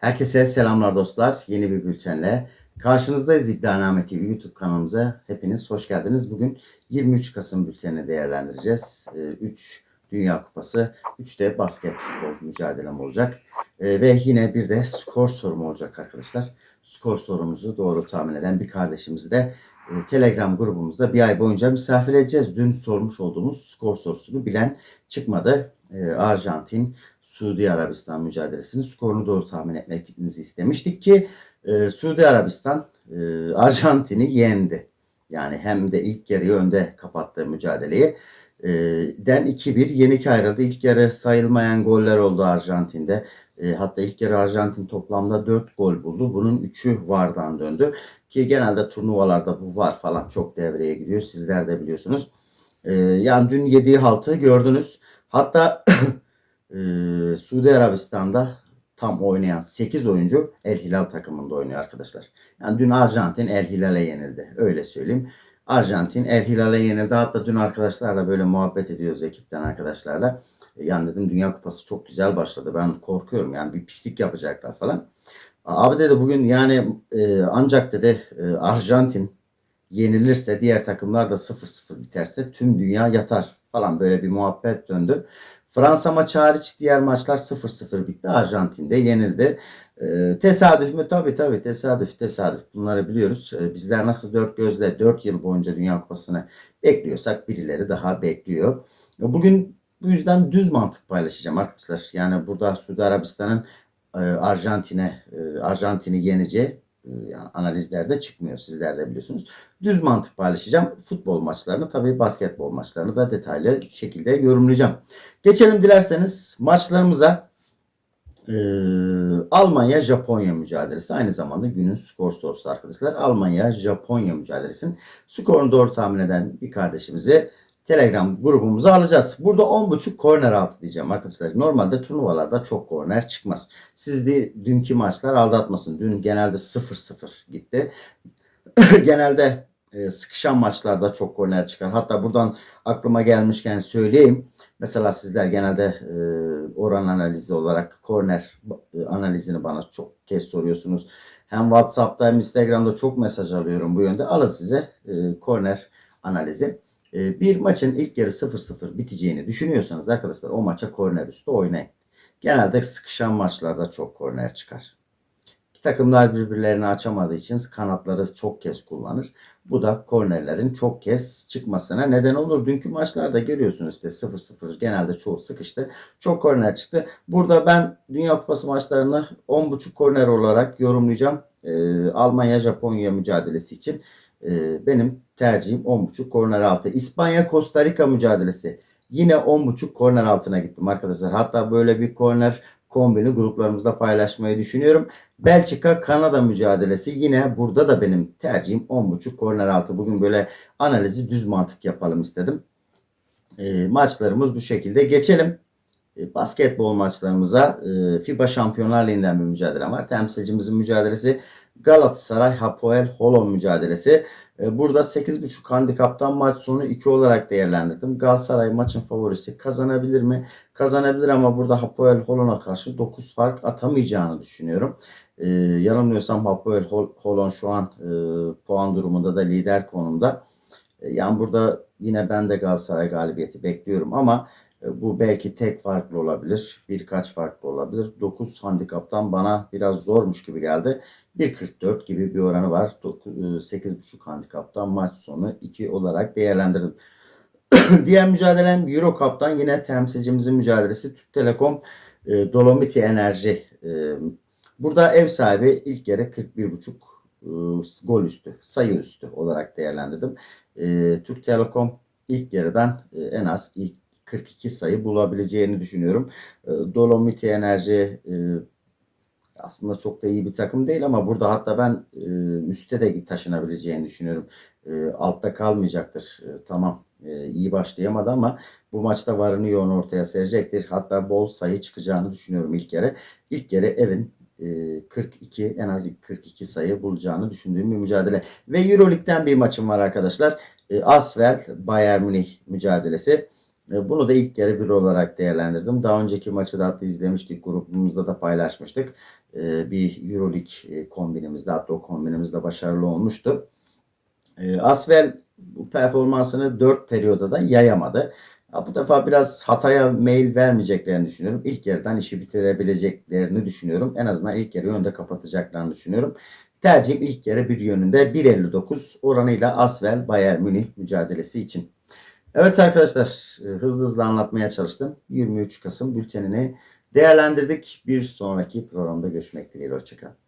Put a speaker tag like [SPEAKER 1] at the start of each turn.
[SPEAKER 1] Herkese selamlar dostlar. Yeni bir bültenle karşınızdayız İddianame TV YouTube kanalımıza. Hepiniz hoş geldiniz. Bugün 23 Kasım bültenini değerlendireceğiz. 3 Dünya Kupası, 3 de basketbol mücadelem olacak. Ee, Ve yine bir de skor sorum olacak arkadaşlar. Skor sorumuzu doğru tahmin eden bir kardeşimizi de Telegram grubumuzda bir ay boyunca misafir edeceğiz. Dün sormuş olduğumuz skor sorusunu bilen çıkmadı. Ee, Arjantin, Suudi Arabistan mücadelesinin skorunu doğru tahmin etmenizi istemiştik ki e, Suudi Arabistan e, Arjantin'i yendi. Yani hem de ilk yarıyı önde kapattığı mücadeleyi. E, den 2-1 yenik ayrıldı. İlk yarı sayılmayan goller oldu Arjantin'de. E, hatta ilk yarı Arjantin toplamda 4 gol buldu. Bunun 3'ü VAR'dan döndü. Ki genelde turnuvalarda bu VAR falan çok devreye giriyor. Sizler de biliyorsunuz. E, yani dün yediği haltı gördünüz. Hatta e, Suudi Arabistan'da tam oynayan 8 oyuncu El Hilal takımında oynuyor arkadaşlar. Yani dün Arjantin El Hilal'e yenildi. Öyle söyleyeyim. Arjantin El Hilal'e yenildi. Hatta dün arkadaşlarla böyle muhabbet ediyoruz ekipten arkadaşlarla. Yani dedim Dünya Kupası çok güzel başladı. Ben korkuyorum yani bir pislik yapacaklar falan. Abi dedi bugün yani e, ancak dedi e, Arjantin yenilirse diğer takımlar da 0-0 biterse tüm dünya yatar falan böyle bir muhabbet döndü. Fransa maçı hariç diğer maçlar 0-0 bitti. Arjantin de yenildi. Ee, tesadüf mü? Tabii tabii tesadüf tesadüf. Bunları biliyoruz. Ee, bizler nasıl dört gözle 4 yıl boyunca Dünya Kupası'nı bekliyorsak birileri daha bekliyor. Bugün bu yüzden düz mantık paylaşacağım arkadaşlar. Yani burada Suudi Arabistan'ın e, Arjantin'e e, Arjantin'i yeneceği e, yani analizlerde çıkmıyor. Sizler de biliyorsunuz. Düz mantık paylaşacağım. Futbol maçlarını tabii basketbol maçlarını da detaylı şekilde yorumlayacağım. Geçelim dilerseniz maçlarımıza. Ee, Almanya Japonya mücadelesi aynı zamanda günün skor sorusu arkadaşlar. Almanya Japonya mücadelesinin skorunu doğru tahmin eden bir kardeşimizi Telegram grubumuza alacağız. Burada 10.5 korner altı diyeceğim arkadaşlar. Normalde turnuvalarda çok korner çıkmaz. Siz de dünkü maçlar aldatmasın. Dün genelde 0-0 gitti. genelde e, sıkışan maçlarda çok korner çıkar. Hatta buradan aklıma gelmişken söyleyeyim. Mesela sizler genelde e, oran analizi olarak korner e, analizini bana çok kez soruyorsunuz. Hem WhatsApp'ta hem Instagram'da çok mesaj alıyorum bu yönde. Alın size e, korner analizi. E, bir maçın ilk yarı 0-0 biteceğini düşünüyorsanız arkadaşlar o maça korner üstü oynayın. Genelde sıkışan maçlarda çok korner çıkar. Takımlar birbirlerini açamadığı için kanatları çok kez kullanır. Bu da kornerlerin çok kez çıkmasına neden olur. Dünkü maçlarda görüyorsunuz işte 0-0 genelde çoğu sıkıştı. Çok korner çıktı. Burada ben Dünya Kupası maçlarını 10.5 korner olarak yorumlayacağım. Ee, Almanya-Japonya mücadelesi için. Ee, benim tercihim 10.5 korner altı. İspanya-Costa Rica mücadelesi. Yine 10.5 korner altına gittim arkadaşlar. Hatta böyle bir korner kombini gruplarımızda paylaşmayı düşünüyorum. Belçika Kanada mücadelesi yine burada da benim tercihim 10.5 korner altı. Bugün böyle analizi düz mantık yapalım istedim. E, maçlarımız bu şekilde. Geçelim e, basketbol maçlarımıza. E, FIBA Şampiyonlar Ligi'nden bir mücadele var. Temsilcimizin mücadelesi Galatasaray Hapoel Holon mücadelesi. E, burada 8.5 handikaptan maç sonu 2 olarak değerlendirdim. Galatasaray maçın favorisi kazanabilir mi? Kazanabilir ama burada Hapoel Holon'a karşı 9 fark atamayacağını düşünüyorum. Ee, yanılmıyorsam Hapoel Holon şu an e, puan durumunda da lider konumda. E, yani burada yine ben de Galatasaray galibiyeti bekliyorum ama bu belki tek farklı olabilir. Birkaç farklı olabilir. 9 handikaptan bana biraz zormuş gibi geldi. 1.44 gibi bir oranı var. 8.5 handikaptan maç sonu 2 olarak değerlendirdim. Diğer mücadelem Euro Cup'tan yine temsilcimizin mücadelesi Türk Telekom e, Dolomiti Enerji. E, burada ev sahibi ilk yarı 41.5 e, gol üstü, sayı üstü olarak değerlendirdim. E, Türk Telekom ilk yarıdan e, en az ilk 42 sayı bulabileceğini düşünüyorum. E, Dolomiti Enerji e, aslında çok da iyi bir takım değil ama burada hatta ben e, üste de taşınabileceğini düşünüyorum. E, altta kalmayacaktır. E, tamam iyi başlayamadı ama bu maçta varını yoğun ortaya serecektir. Hatta bol sayı çıkacağını düşünüyorum ilk kere. İlk kere evin e, 42 en az 42 sayı bulacağını düşündüğüm bir mücadele. Ve Euroleague'den bir maçım var arkadaşlar. Asvel Bayern Münih mücadelesi. Bunu da ilk yarı bir olarak değerlendirdim. Daha önceki maçı da hatta izlemiştik. Grubumuzda da paylaşmıştık. E, Bir Euroleague e, kombinimizde hatta o kombinimizde başarılı olmuştu. E, Asvel bu performansını 4 periyoda da yayamadı. Bu defa biraz hataya mail vermeyeceklerini düşünüyorum. İlk yarıdan işi bitirebileceklerini düşünüyorum. En azından ilk yarı önde kapatacaklarını düşünüyorum. Tercihim ilk yarı bir yönünde 1.59 oranıyla Asvel Bayern Münih mücadelesi için. Evet arkadaşlar e, hızlı hızlı anlatmaya çalıştım. 23 Kasım bültenini değerlendirdik. Bir sonraki programda görüşmek dileğiyle. Hoşçakalın.